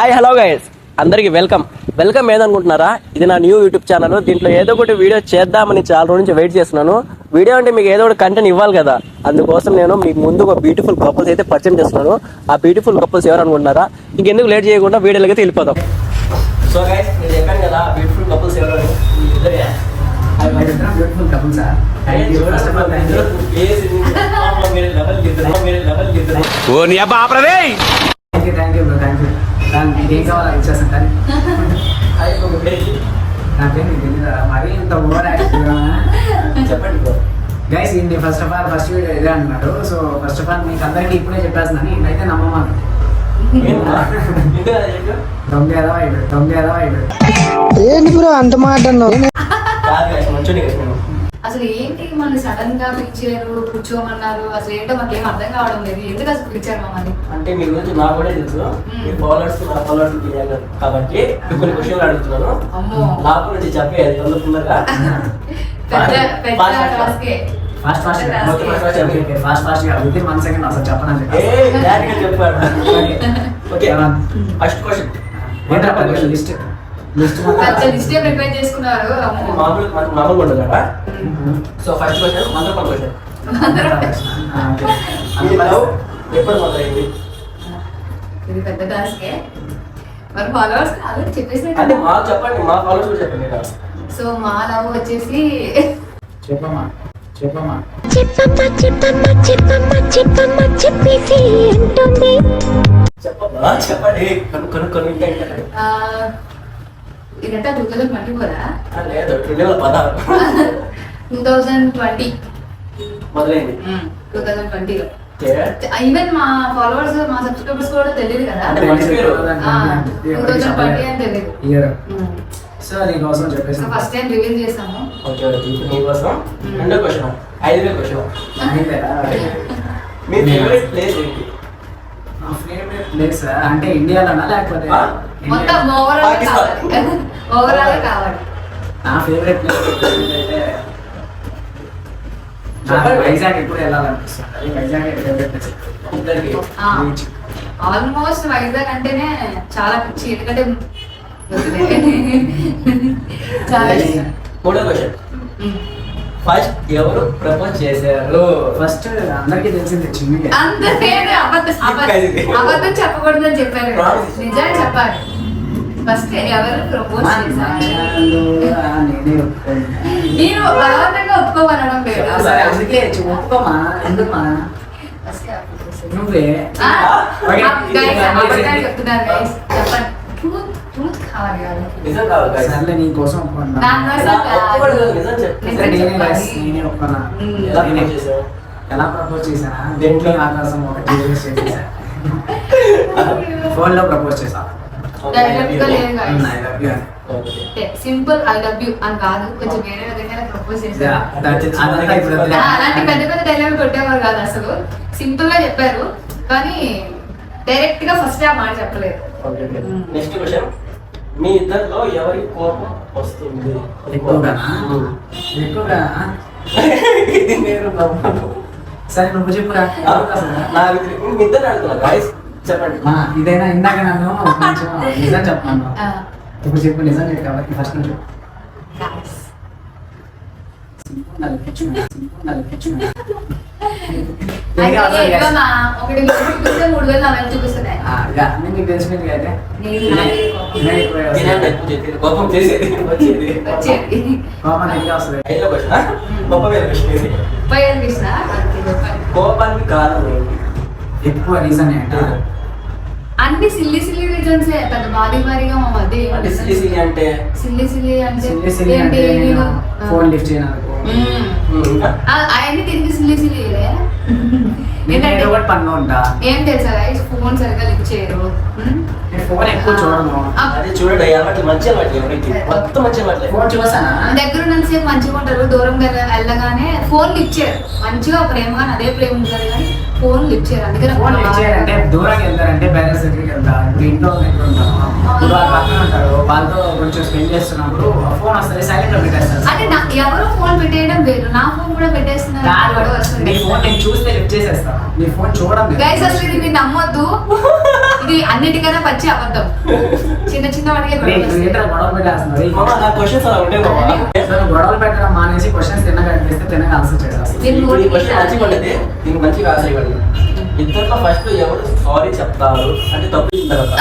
Hi hello guys. అందరికి welcome. Welcome ఏదనుకుంటున్నారా? ఇది నా న్యూ యూట్యూబ్ ఛానల్. దీంట్లో ఏదో ఒకటి వీడియో చేద్దామని చాలా రోజు నుంచి వెయిట్ చేస్తున్నాను. వీడియో అంటే మీకు ఏదో ఒకటి కంటెంట్ ఇవ్వాలి కదా. అందుకోసం నేను మీకు ముందు ఒక బ్యూటిఫుల్ కపుల్స్ అయితే పరిచయం చేస్తున్నాను. ఆ బ్యూటిఫుల్ కపుల్స్ ఎవరు అనుకుంటున్నారా ఇంకెందుకు లేట్ చేయకుండా వీడియోలకి అయితే వెళ్ళిపోదాం. సో గైస్ నేను చెప్పాను కదా బ్యూటిఫుల్ కపుల్స్ ఎవరు? బ్యూటిఫుల్ ఓ నీ అబ్బా ఆపరదే! Thank you thank you bro thank you దానికి మీకు ఏం కావాలో ఇచ్చేస్తాను కానీ నాకేం మీకు తెలియదా మరీ ఇంత ఓవర్ చెప్పండి bro. గైస్ ఇది first of all first video ఇదే అన్నారు సో ఫస్ట్ ఆఫ్ ఆల్ మీకు అందరికీ ఇప్పుడే చెప్పేస్తున్నాను ఇదైతే నమ్మమాను? ఇంకా ఏంటో? దొంగ బ్రో అంత మాట అసలు ఏంటి మన సడన్గా పిలిచారు కూర్చోమన్నారు? అసలు ఏంటో మాకు ఏం అర్థం కావడం లేదు. ఎందుకు అసలు పిలిచారు మమ్మల్ని? అంటే మీ గురించి నాకు కూడా తెలుసు. మీ ఫాలోవర్స్ నా ఫాలోవర్స్ తెలియాలి కాబట్టి కొన్ని క్వశ్చన్లు అడుగుతున్నాను. అమ్మో. నాకు నుంచి చెప్పేది తొందరగా పెద్ద పెద్ద టాస్కే ఫాస్ట్ వన్ సెకండ్ అసలు చెప్పి చెప్పాడు. Okay question. ఏంటంటే లిస్టే. ప్రిపేర్ చేసుకున్నారు సో ఫస్ట్ క్వశ్చన్ మీ లవ్ ఎప్పుడు మొదలైంది? ఇది పెద్ద టాస్కే మరి ఫాలోవర్స్ కాదు అంటే చెప్పేసినట్టు చెప్పండి మా ఫాలోవర్స్ కూడా చెప్పండి సో మా లవ్ వచ్చేసి చెప్పమ్మా చెప్పమ్మా. చెప్పమ్మ చెప్పమ్మ చెప్పమ్మ చెప్పమ్మ చెప్పేసి అంటుంది. చెప్పమ్మా చెప్పండి. కను కను కను ఇంకా ఇంకా. ఆ, ఇదంతా టూ థౌజండ్ ట్వంటీ ఫోరా ఆ, లేదు రెండు వేల పదహారు. Two thousand twenty. మొదలైంది. టూ థౌజండ్ ట్వంటీలో. ఈవెన్ మా ఫాలోవర్స్ మా సబ్స్క్రైబర్స్ కూడా తెలియదు కదా. టూ థౌజండ్ ట్వంటీ అని తెలియదు. ఇయర్ సో నీకోసం చెప్పేసి. ఫస్ట్ టైం రివీల్ చేసాము ఓకే ఓకే. ఇప్పుడు నీకోసం రెండో క్వశ్చన్ ఐదు వేల క్వశ్చన్ మీ ఫేవరెట్ ప్లేస్ ఏంటి? నా ఫేవరెట్ ప్లేస్ అంటే ఇండియాలోనా లేకపోతే? మొత్తం ఓవరాల్. కావాలి నా ఫేవరెట్. వైజాగ్ ఎప్పుడు వెళ్ళాలనిపిస్తుంది వైజాగ్ ఫేవరెట్ ఆల్మోస్ట్ వైజాగ్ అంటేనే చాలా పిచ్చి ఎందుకంటే చాలా. మూడో క్వశ్చన్. ఫస్ట్ ఎవరు ప్రపోజ్ చేశారు ఫస్ట్ అందరికీ తెలిసింది చిన్ని అందరికీ అబద్ధం చెప్పకూడదని చెప్పారు. నిజాన్ని చెప్పాలి ఫస్ట్ ఎవరు ప్రపోజ్ చేశారు నేనే బలవంతంగా ఒప్పుకోమనడం లేదు. ఆ, సరే అందుకే ఒప్పుకోమా? ఎందుకుమా. నువ్వే. చెప్పండి. ట్రూత్ ట్రూత్ కావాలి. సర్లే నీ కోసం ఎలా ప్రపోజ్ చేశానా? దేంట్లో? ఆకాశం ఒకటి ఫోన్ లో ప్రపోజ్ చేసా. గా లేదు. సింపుల్ ఐ లవ్ యూ అని కాదు కొంచెం వేరే విధంగా ప్రపోజ్ చేశారు. ఆ, అలాంటి పెద్ద పెద్ద డైలాగ్ కొట్టేవారు కాదు అసలు సింపుల్గా చెప్పారు కానీ డైరెక్ట్గా ఫస్ట్ ఆ మాట చెప్పలేదు okay, okay. Um. Next question మీ ఇద్దరిలో ఎవరికి కోపం వస్తుంది. ఎక్కువగా? ఇది నేను నమ్మను. సరే నువ్వు చెప్పురా నాకు ఇద్దరు అడుగుతున్నా guys. చెప్పండి. ఇదైనా ఇందాక నన్ను కొంచెం నిజం చెప్పాను ఇప్పుడు చెప్పు నిజం చెప్పు కాబట్టి ఫస్ట్ నుంచి. కోపం. చేసేది. కోపం వస్తుంది. కోపానికి కారణం ఏంటి? ఎక్కువ రీజన్ ఏంటి? అన్ని సిల్లి సిల్లి రీజన్స్ పెద్ద భారీ భారీగా మా మధ్య ఏం అంటే reasons? సిలి సిలి అంటే? సిల్లి సిల్లి అంటే సిల్లి సిల్లి అంటే ఫోన్ లిఫ్ట్ ఆ, అవన్నీ తిరిగి సిల్లి సిల్లిలే నేను ఏంటంటే ఒకటి పన్ను ఉంటా. ఏం తెలుసా guys? ఫోన్ సరిగ్గా లిఫ్ట్ చేయరు. ఫోన్ ఎక్కువ చూడను. అది చూడండి అలవాట్లు మంచి అలవాట్లు ఎవరికి మొత్తం మంచి అలవాట్లే ఫోన్ చూసానా? దగ్గర ఉన్నంతసేపు మంచిగా ఉంటారు దూరం వెళ్ళ- వెళ్ళగానే ఫోన్ లిఫ్ట్ చేయరు. మంచిగా ప్రేమగా అదే ప్రేమ ఉంటుంది కానీ ఫోన్ లిఫ్ట్ చేయరు? అందుకే నాకు ఫోన్ లిఫ్ట్ చేయాలంటే దూరంగా వెళ్తారంటే పేరెంట్స్ దగ్గరికి వెళ్తా ఇంట్లో దగ్గర వాళ్ళు పక్కన ఉంటారు వాళ్ళతో కొంచెం స్పెండ్ చేస్తున్నప్పుడు ఫోన్ వస్తుంది సైలెంట్లో పెట్టేస్తారు. అంటే నా ఎవరో ఫోన్ పెట్టేయడం వేరు నా ఫోన్ కూడా పెట్టేస్తున్నారు. నీ ఫోన్ నేను చూస్తే లిఫ్ట్ చేసేస్తాను నీ ఫోన్ చూడడం. గైస్ అసలు ఇది మీరు నమ్మొద్దు. ఇది అన్నిటికన్నా పచ్చి అబద్ధం. చిన్న చిన్న వాటికే గొడవలు. ఏంట్రా గొడవలు పెట్టడం మానేసి క్వశ్చన్స్ తిన్నగా అనిపిస్తే తిన్నగా ఆన్సర్ చేయాలి మంచిగా ఆన్సర్ ఇవ్వండి. ఇద్దరిలో ఫస్ట్ ఎవరు సారీ చెప్తారు అంటే తప్పు తర్వాత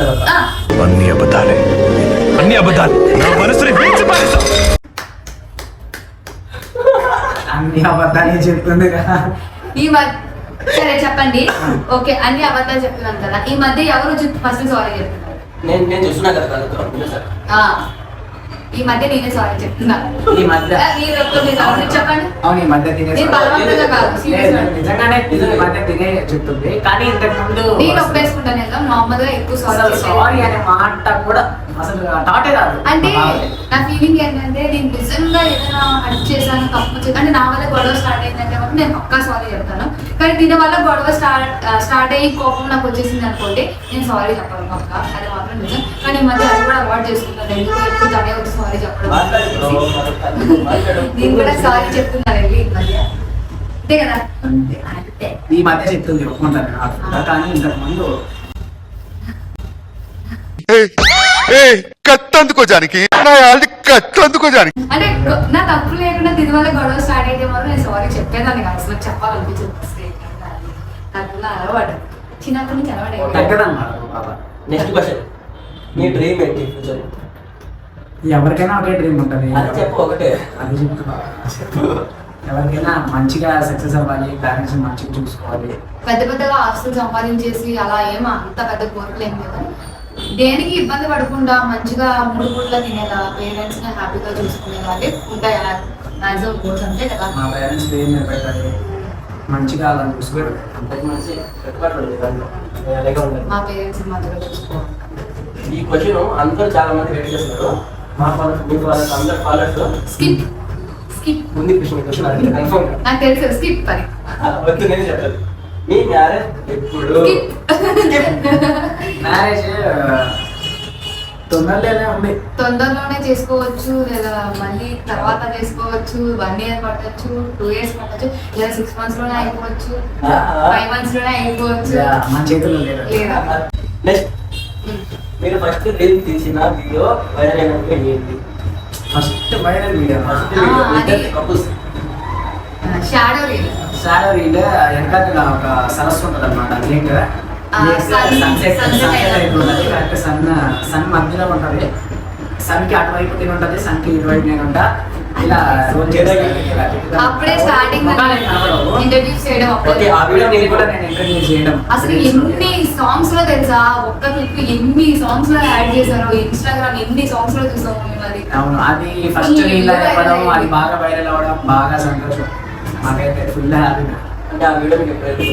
తర్వాత. అన్ని అబద్ధాలే. అన్ని అబద్ధాలు. నా మనసుని పెంచి పారేశావు. అన్ని అబద్ధాలు చెప్తుంది కదా ఈ మధ్య సరే చెప్పండి. ఓకే అన్ని అబద్ధాలు చెప్తున్నాను కదా. ఈ మధ్య ఎవరు ఫస్ట్ సారీ చెప్తున్నారు? నేను నేను చూస్తున్నా కదా కళ్ళతో విను సార్ ఆ, ఈ మధ్య నేనే సారీ చెప్తున్నా. ఈ మధ్య? మీరు ఒక్క మీరు ఎవరు చెప్పండి. అవును ఈ మధ్య తినేసి నేను బలవంతంగా కాదు లేదు, serious గా. నిజంగానే ఈ మధ్య తినే చెప్తుంది కానీ ఇంతకు ముందు నేను ఒప్పేసుకుంటాను కదా నార్మల్గా ఎక్కువ సారీ సారీ అనే మాట కూడా అంటే. నా ఫీలింగ్ ఏంటంటే నేను నిజంగా ఏదైనా హర్ట్ చేశాను తప్పు అంటే నా వల్ల గొడవ స్టార్ట్ అయిందంటే మాత్రం నేను పక్కా సారీ చెప్తాను. కానీ దీని వల్ల గొడవ స్టార్ట్ స్టార్ట్ అయ్యి కోపం నాకు వచ్చేసింది అనుకోండి నేను సారీ చెప్పాను పక్క. అది మాత్రం నిజం. కానీ ఈ మధ్య అది కూడా అవాయిడ్ చేసుకుంటాను. ఎందుకు ఎప్పుడు తనే వచ్చి సారీ చెప్పడం. నేను కూడా సారీ చెప్తున్నాను వెళ్ళి ఈ మధ్య. అంతే కదా? అంతే. ఈ మధ్య చెప్తుంది ఒప్పుకుంటాను నాకు. కానీ ఇంతకు ముందు కత్తందుకో జానికి నా ఆల్రెడీ కత్తందుకో జానికి అంటే నా తప్పు లేకుండా దీని వల్ల గొడవ స్టార్ట్ అయితే మాత్రం నేను సారీ చెప్పేదాన్ని కాదు. అసలు చెప్పాలనిపించింది. నాకు నా అలవాటు. చిన్నప్పటి నుంచి అలవాటు అయిపోయింది. తగ్గదన్నమాట మా బాబా నెక్స్ట్ క్వశ్చన్ మీ డ్రీమ్ ఏంటి ఫ్యూచర్ ఎవరికైనా ఒకే డ్రీమ్ ఉంటుంది. అది చెప్పు ఒకటే. అది చెప్తున్నా ఎవరికైనా మంచిగా సక్సెస్ అవ్వాలి పేరెంట్స్ మంచిగా చూసుకోవాలి. పెద్ద పెద్దగా ఆస్తులు సంపాదించేసి అలా ఏం అంత పెద్ద కోరికలు ఏం కదా దేనికి ఇబ్బంది పడకుండా మంచిగా మూడు పూట్ల తినేలా పేరెంట్స్ని హ్యాపీగా చూసుకునేలాగే ఉంటాయి మ్యాక్సిమం గోల్స్ అంతే కదా మా పేరెంట్స్ ఏం మంచిగా అలా చూసుకోవాలి అంతకు మంచి మా పేరెంట్స్ మంచిగా చూసుకోవాలి ఈ క్వశ్చన్ అందరూ చాలా మంది వెయిట్ చేస్తున్నారు. మా ఫాలోవర్స్ మీ ఫాలోవర్స్ అందరు ఫాలోవర్స్ స్కిప్ స్కిప్ ఉంది క్వశ్చన్ కన్ఫర్మ్ నాకు తెలుసు స్కిప్ పని వద్దు నేను చెప్పదు మీ మ్యారేజ్ ఎప్పుడు? మ్యారేజ్ తొందరలోనే ఉంది. తొందరలోనే చేసుకోవచ్చు లేదా మళ్ళీ తర్వాత చేసుకోవచ్చు వన్ ఇయర్ పట్టచ్చు టూ ఇయర్స్ పట్టచ్చు లేదా సిక్స్ మంత్స్లోనే అయిపోవచ్చు ఫైవ్ మంత్స్లోనే అయిపోవచ్చు. మన చేతుల్లో లేదు? లేదా? నెక్స్ట్ మీరు ఫస్ట్ రీల్ తీసిన వీడియో వైరల్ అయినప్పుడు ఏంటి? First viral video first video couples shadow reel సారో వీళ్ళు వెనకాల ఒక సరస్సు ఉంటుంది అనమాట. అయిపోతుంది కరెక్ట్ సన్ సన్ మధ్యలో ఉంటుంది. సన్కి అటువైపు నేను ఉంటుంది సన్కి ఇటువైపు నేను ఉంటా. ఇలా అప్పుడే స్టార్టింగ్ ఇంట్రడ్యూస్ చేయడం ఓకే అప్పుడే ఆ వీడియో నేను కూడా నేను ఇంటర్వ్యూ చేయడం. అసలు ఎన్ని సాంగ్స్లో తెలుసా? ఒక్క క్లిప్ ఎన్ని సాంగ్స్లో యాడ్ చేశారో? ఇన్స్టాగ్రామ్ ఎన్ని సాంగ్స్లో చూసాము అది. అవును అది ఫస్ట్ అది బాగా వైరల్ అవ్వడం బాగా సంతోషం. మాకైతే ఫుల్ హ్యాపీ అంటే ఆ వీడియో మీకు ఎప్పుడైతే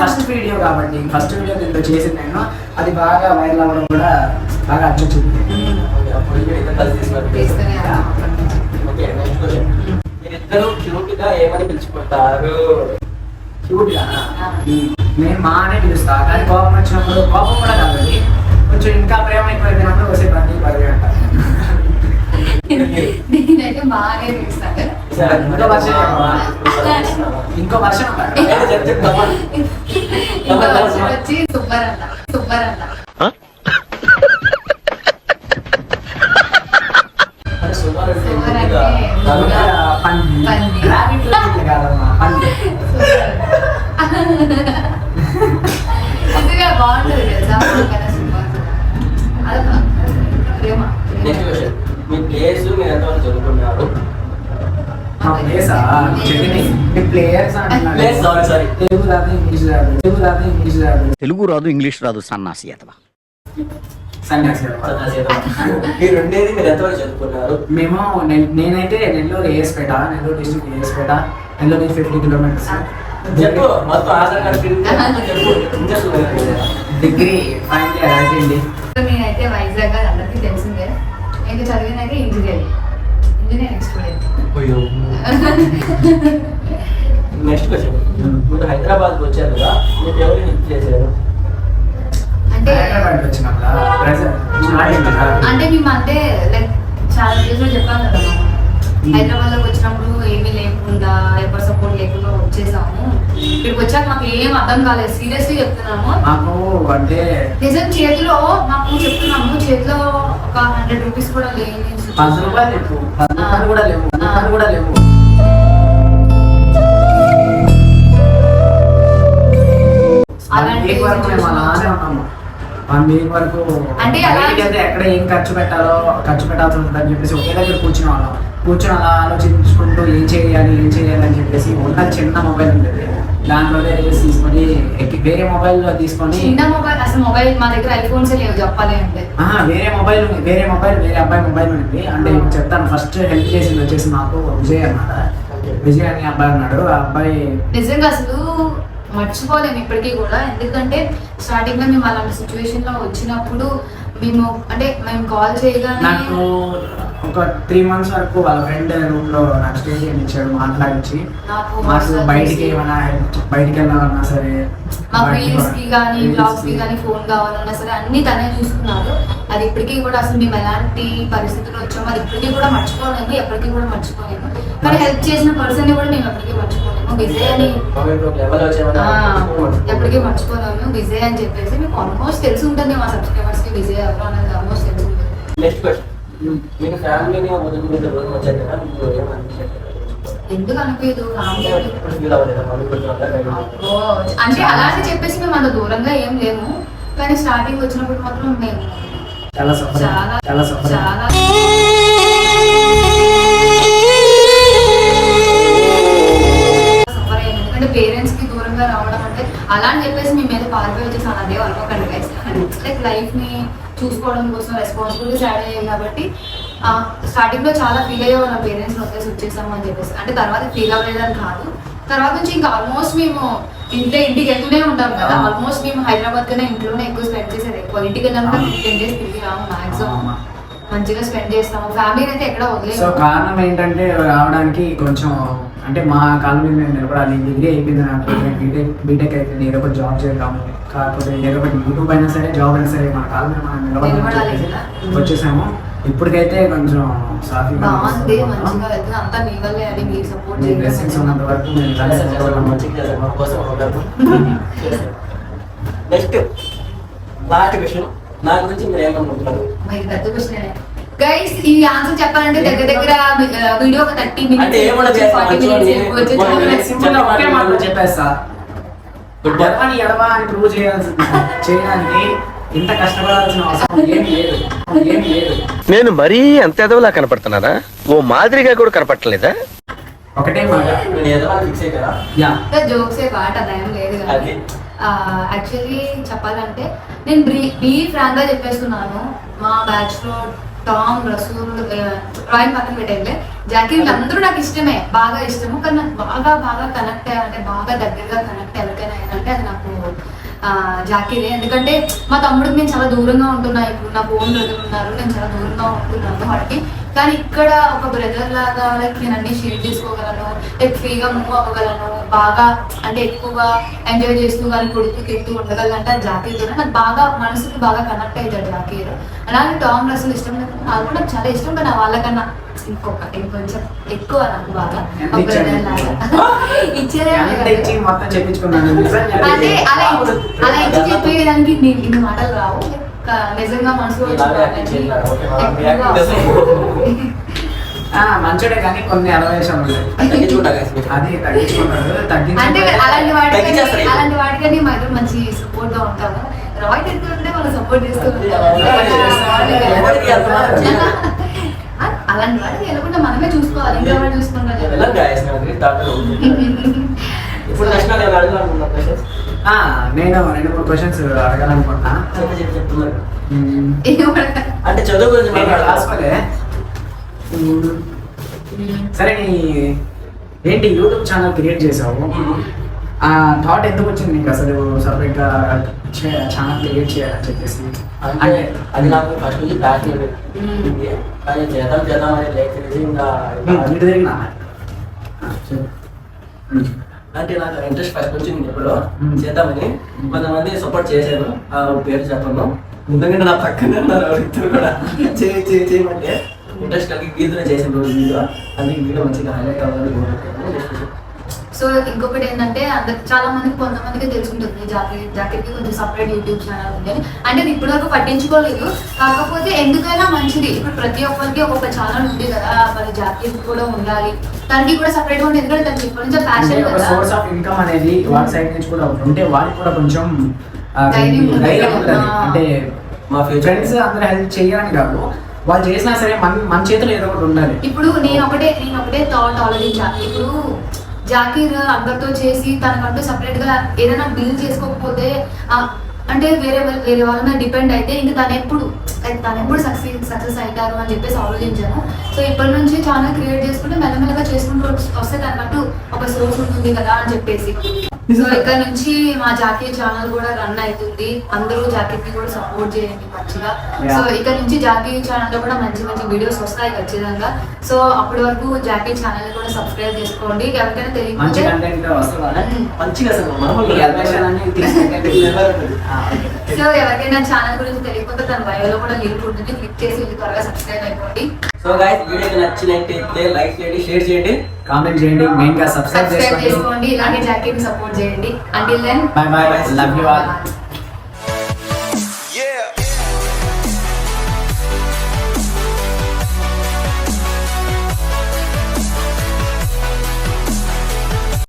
ఫస్ట్ వీడియో కాబట్టి ఫస్ట్ వీడియో దీంతో చేసింది నేను అది బాగా వైరల్ అవ్వడం కూడా బాగా అచ్చొచ్చింది ఇద్దరు క్యూట్గా ఏమని పిలుచుకుంటారు? క్యూట్గా? నేను మా అనే పిలుస్తా కానీ కోపం వచ్చినప్పుడు కోపం కూడా కాదు అది. కొంచెం ఇంకా ప్రేమ ఎక్కువైపోయినప్పుడు వచ్చే పని పది అంట నేనైతే బాగానే తీస్తాను ఇంకో వర్షం? ఇంకో వర్షం వచ్చి సూపర్ అంట తెలుగు రాదు ఇంగ్లీష్ రాదు. తెలుగు రాదు ఇంగ్లీష్ రాదు. తెలుగు రాదు ఇంగ్లీష్ రాదు సన్నాసి చదువుకున్నారు? మేము నేనైతే నెల్లూరు ఏఎస్పేట నెల్లూరు డిస్ట్రిక్ట్ ఏఎస్పేట నెల్లూరు నుంచి ఫిఫ్టీ కిలోమీటర్స్. చెప్పు మొత్తం Aadhaar card. Degree final year అయిపోయింది. నేనైతే వైజాగ్ అది అందరికీ తెలిసిందే. ఇంకా చదివినైతే engineering. Engineering student. Next question మీరు హైదరాబాద్ వచ్చారు కదా మీకు ఎవరు హెల్ప్ చేశారు? అంటే మేము అంటే లైక్ చాలా వీడియోస్లో చెప్పాను కదా మనం హైదరాబాద్లోకి వచ్చినప్పుడు ఏమీ లేకుండా లేకుండా ఎవరి సపోర్ట్ లేకుండా వచ్చేసాము. ఇక్కడికి వచ్చాక మాకు ఏం అర్థం కాలేదు. సీరియస్లీ చెప్తున్నాము. మాకు అంటే నిజం చేతిలో మాకు చెప్తున్నాము చేతిలో ఒక హండ్రెడ్ రూపీస్ కూడా లేని రూపాయలు లేవు రూపాయలు కూడా లేవు వంద రూపాయలు కూడా లేవు వీక్ వరకు మేము అలానే ఉన్నాము వన్ వీక్ వరకు అంటే ఎక్కడ ఏం ఖర్చు పెట్టాలో ఖర్చు పెట్టాల్సి ఉంటుందని చెప్పేసి ఒకే దగ్గర కూర్చునే వాళ్ళం కూర్చొని అలా ఆలోచించుకుంటూ ఏం చేయాలి ఏం చేయాలి అని చెప్పేసి ఉన్న చిన్న మొబైల్ ఉండేది. దాంట్లో తీసుకొని ఎక్కి- వేరే మొబైల్లో తీసుకొని చిన్న మొబైల్ అసలు మొబైల్ మా దగ్గర ఐఫోన్స్ లేవు చెప్పాలి అంటే. వేరే మొబైల్ ఉంది. వేరే మొబైల్ వేరే అబ్బాయి మొబైల్ ఉంది. అంటే చెప్తాను ఫస్ట్ హెల్ప్ చేసింది వచ్చేసి నాకు విజయ్ అన్నమాట. విజయ్ అనే అబ్బాయి ఉన్నాడు ఆ అబ్బాయి నిజంగా అసలు మర్చిపోలేము ఇప్పటికీ కూడా. ఎందుకంటే స్టార్టింగ్లో మేము అలాంటి సిచ్యువేషన్లో వచ్చినప్పుడు మేము అంటే మేము కాల్ చేయగానే నాకు ఒక త్రీ మంత్స్ వరకు వాళ్ళ ఫ్రెండ్ రూమ్లో నాకు స్టే ఇచ్చాడు మాట్లాడించి. మాకు బయటికి ఏమైనా బయటికి వెళ్ళాలన్నా సరే మా కానీ ఫోన్ కావాలన్నా సరే అన్ని తనే చూసుకున్నారు అది ఇప్పటికీ కూడా అసలు మేము ఎలాంటి పరిస్థితుల్లో వచ్చామో అది ఇప్పటికీ కూడా మర్చిపోలేము ఎప్పటికీ కూడా మర్చిపోలేము. కానీ హెల్ప్ చేసిన పర్సన్ని కూడా మేము ఎప్పటికీ మర్చిపోలేము. విజయ్ అని లెవెల్ ఆ, వచ్చేమన్నా ఎప్పటికీ మర్చిపోలేము విజయ్ అని చెప్పేసి మీకు ఆల్మోస్ట్ తెలిసి ఉంటుంది మా సబ్స్క్రైబర్స్కి విజయ్ ఎవరు అనేది ఆల్మోస్ట్ తెలిసి ఉంటుంది. నెక్స్ట్ క్వశ్చన్ ఫ్యామిలీని రోజు మీకు ఎందుకు అనిపించదు? అంటే అలాంటి చెప్పేసి మేము అంత దూరంగా ఏం లేము. కానీ స్టార్టింగ్ వచ్చినప్పుడు మాత్రం మేము చాలా చాలా చాలా ఎందుకంటే పేరెంట్స్కి దూరంగా రావడం అంటే అలా అని చెప్పేసి మీ మీద పారిపోయి వచ్చేసి అలా అదే అనుకోకండి లైక్ లైఫ్ని చూసుకోవడం కోసం రెస్పాన్సిబిలిటీస్ యాడ్ అయ్యాయి కాబట్టి స్టార్టింగ్లో చాలా ఫీల్ అయ్యే వాళ్ళ పేరెంట్స్ వదిలేసి వచ్చేసాము అని చెప్పేసి. అంటే తర్వాత ఫీల్ అవ్వలేదని కాదు. తర్వాత నుంచి ఇంకా ఆల్మోస్ట్ మేము ఇంట్లో ఇంటికి వెళ్తూనే ఉంటాం కదా. ఆల్మోస్ట్ మేము హైదరాబాద్ కన్నా ఇంట్లోనే ఎక్కువ స్పెండ్ చేసేది. ఎక్కువ ఇంటికి వెళ్ళాము టెన్ డేస్ తిరిగి రాము మాక్సిమం మంచిగా స్పెండ్ చేస్తాము. ఫ్యామిలీని అయితే ఎక్కడ సో వదిలేదు కారణం ఏంటంటే రావడానికి కొంచెం అంటే మా కాలం మీద మేము నిలబడాలి డిగ్రీ అయిపోయింది నాకు బీటెక్ బీటెక్ అయిపోయింది ఏదో ఒకటి జాబ్ చేద్దాము. కాకపోతే ఏదో ఒకటి యూట్యూబ్ అయినా సరే జాబ్ అయినా సరే మన కాలం మీద మనం నిలబడాలని నిలబడాలి చెప్పేసి కదా. వచ్చేసాము. ఇప్పటికైతే కొంచెం మీ మీ బ్లెస్సింగ్స్ ఉన్నంత వరకు. నెక్స్ట్ లాస్ట్ క్వశ్చన్ నా గురించి మీరు ఏమనుకుంటున్నారు? మరి పెద్ద క్వశ్చన్ గైస్ ఈ ఆన్సర్ చెప్పాలంటే దగ్గర దగ్గర వీడియో ఒక థర్టీ అంటే మినిట్స్ ఫార్టీ నేను- చెప్పేస్తా. అని ప్రూవ్ చేయాల్సి చేయడానికి ఇంత కష్టపడాల్సిన అవసరం లేదు. లేదు. మరీ అంత ఎదవలా కనపడుతున్నారా ఓ మాదిరిగా కూడా కనపడలేదా ఒకటే మాట. నేను ఏదో ఫిక్స్ అయ్యారా యా. జోక్స్ బాట భయం లేదు అది. యాక్చువల్లీ చెప్పాలంటే నేను బ్రీ బీ ఫ్రాంక్గా చెప్పేస్తున్నాను మా బ్యాచ్లో టామ్ రసూల్ రాయల్ పక్కన పెట్టేది జాకీ వీళ్ళందరూ నాకు ఇష్టమే బాగా ఇష్టము. కానీ నాకు బాగా బాగా కనెక్ట్ అంటే బాగా దగ్గరగా కనెక్ట్ ఎవరికైనా అయ్యానంటే అది నాకు ఆ, జాకీనే ఎందుకంటే మా తమ్ముడికి నేను చాలా దూరంగా ఉంటున్నా. ఇప్పుడు నా ఫోన్ బ్రదర్ ఉన్నారు. నేను చాలా దూరంగా ఉంటున్నాను వాడికి కానీ ఇక్కడ ఒక బ్రదర్ లాగా లైక్ నేను అన్ని షేర్ చేసుకోగలను లైక్ ఫ్రీగా మూవ్ అవ్వగలను బాగా అంటే ఎక్కువగా ఎంజాయ్ చేస్తూ కానీ కొడుకు తిడుతూ ఉండగలను అంటే జాకీతో నాకు బాగా మనసుకి బాగా కనెక్ట్ అవుతాడు జాకీర్. అలాగే టామ్ రసల్ ఇష్టం లేదు నాకు కూడా చాలా ఇష్టం కానీ వాళ్ళకన్నా ఇంకొక ఇంకొంచెం ఎక్కువ నాకు బాగా ఇచ్చేదే అలా అలా ఇచ్చి చెప్పేదానికి నేను ఇన్ని మాటలు రావు. నిజంగా మనసులో మంచోడే కానీ కొన్ని అలవేశాలు ఉన్నాయి తగ్గించుకుంటా guys మీరు. అది తగ్గించుకుంటాడు అలాంటి వాటికని మా ఇద్దరు మంచి సపోర్ట్గా ఉంటాము రాయ్ ఎత్తుంటే వాళ్ళు సపోర్ట్ చేస్తూ అలాంటి వాటికి వెళ్ళకుండా మనమే చూసుకోవాలి. ఇంకా వాళ్ళు చూసుకుంటారు. ఇప్పుడు నేను రెండు మూడు క్వశ్చన్స్ అడగాలనుకుంటున్నా. అంటే చదువు గురించి. సరే నీ ఏంటి యూట్యూబ్ ఛానల్ క్రియేట్ చేసావు? ఆ థాట్ ఎందుకు వచ్చింది నీకు అసలు సపరేట్గా ఛానల్ క్రియేట్ చేయాలని చెప్పేసి? అంటే అది నాకు ఫస్ట్ నుంచి ప్యాషన్ కానీ చేద్దాం చేద్దాం అని లేక తెలిసి ఇంకా తిరిగినా అంటే నాకు ఇంట్రెస్ట్ ఫస్ట్ నుంచి ఉంది ఎప్పుడో. చేద్దామని. కొంతమంది సపోర్ట్ చేశాను ఆ పేరు చెప్పను. ఎందుకంటే నా పక్కన ఉన్నారు ఎవరిద్దరు కూడా. చేయి చేయి చేయమంటే ఇంట్రెస్ట్ కలిగి గీతనే చేసిన రోజు వీడియో. అందుకే వీడియో మంచిగా హైలైట్ అవ్వాలని కోరుకుంటున్నాను సో ఇంకొకటి ఏంటంటే చాలా మందికి కొంతమందికి తెలుసుంటుంది జాకెట్ జాకెట్కి కొంచెం సపరేట్ యూట్యూబ్ ఛానల్ ఉంది అని. అంటే ఇది ఇప్పటివరకు పట్టించుకోలేదు. కాకపోతే ఎందుకైనా మంచిది. ఇప్పుడు ప్రతి ఒక్కరికి ఒక్కొక్క ఛానల్ ఉంది కదా మరి జాకెట్ కూడా ఉండాలి. దానికి కూడా సపరేట్గా ఉంది ఎందుకంటే దానికి ఇప్పటి నుంచే కదా. సోర్స్ ఆఫ్ ఇన్కమ్ అనేది వాటి సైడ్ నుంచి కూడా ఉంటే వారికి కూడా కొంచెం ధైర్యం ఉంటుంది. అంటే మా ఫ్యూచర్ ఫ్రెండ్స్ అందరూ హెల్ప్ చేయడానికి కాదు. వాళ్ళు చేసినా సరే మన మన చేతిలో ఏదో ఒకటి ఉండాలి. ఇప్పుడు నేను ఒకటే నేను ఒకటే థాట్ ఆలోచించా. ఇప్పుడు జాకీర్ అందరితో చేసి తనకంటూ సపరేట్గా ఏదైనా బిల్ చేసుకోకపోతే అంటే వేరే వేరే వాళ్ళ మీద డిపెండ్ అయితే ఇంకా తను ఎప్పుడు తను ఎప్పుడు సక్సెస్ సక్సెస్ అవుతారు అని చెప్పేసి ఆలోచించాను. సో ఇప్పటి నుంచి ఛానల్ క్రియేట్ చేసుకుంటే మెల్లమెల్లగా చేసుకుంటూ వస్తే తనకంటూ ఒక సోర్స్ ఉంటుంది కదా అని చెప్పేసి. సో ఇక్కడ నుంచి మా జాకీ ఛానల్ కూడా రన్ అవుతుంది. అందరూ జాకీర్ని కూడా సపోర్ట్ చేయండి మంచిగా. సో ఇక్కడ నుంచి జాకీ ఛానల్లో కూడా మంచి మంచి వీడియోస్ వస్తాయి ఖచ్చితంగా. సో అప్పటి వరకు జాకీ ఛానల్ కూడా సబ్స్క్రైబ్ చేసుకోండి. ఎవరికైనా మంచి తెలియకపోతే తీసుకుంటే సో ఎవరికైనా ఛానల్ గురించి తెలియకపోతే తన బయోలో కూడా లింక్ ఉంటుంది. క్లిక్ చేసి త్వరగా సబ్స్క్రైబ్ అయిపోండి. సో గైస్ వీడియో నచ్చినట్టయితే లైక్ చేయండి షేర్ చేయండి. కామెంట్ చేయండి మెయిన్గా సబ్స్క్రైబ్ చేసుకోండి. ఇలాగే జాకీని సపోర్ట్ చేయండి. Until then bye bye love you all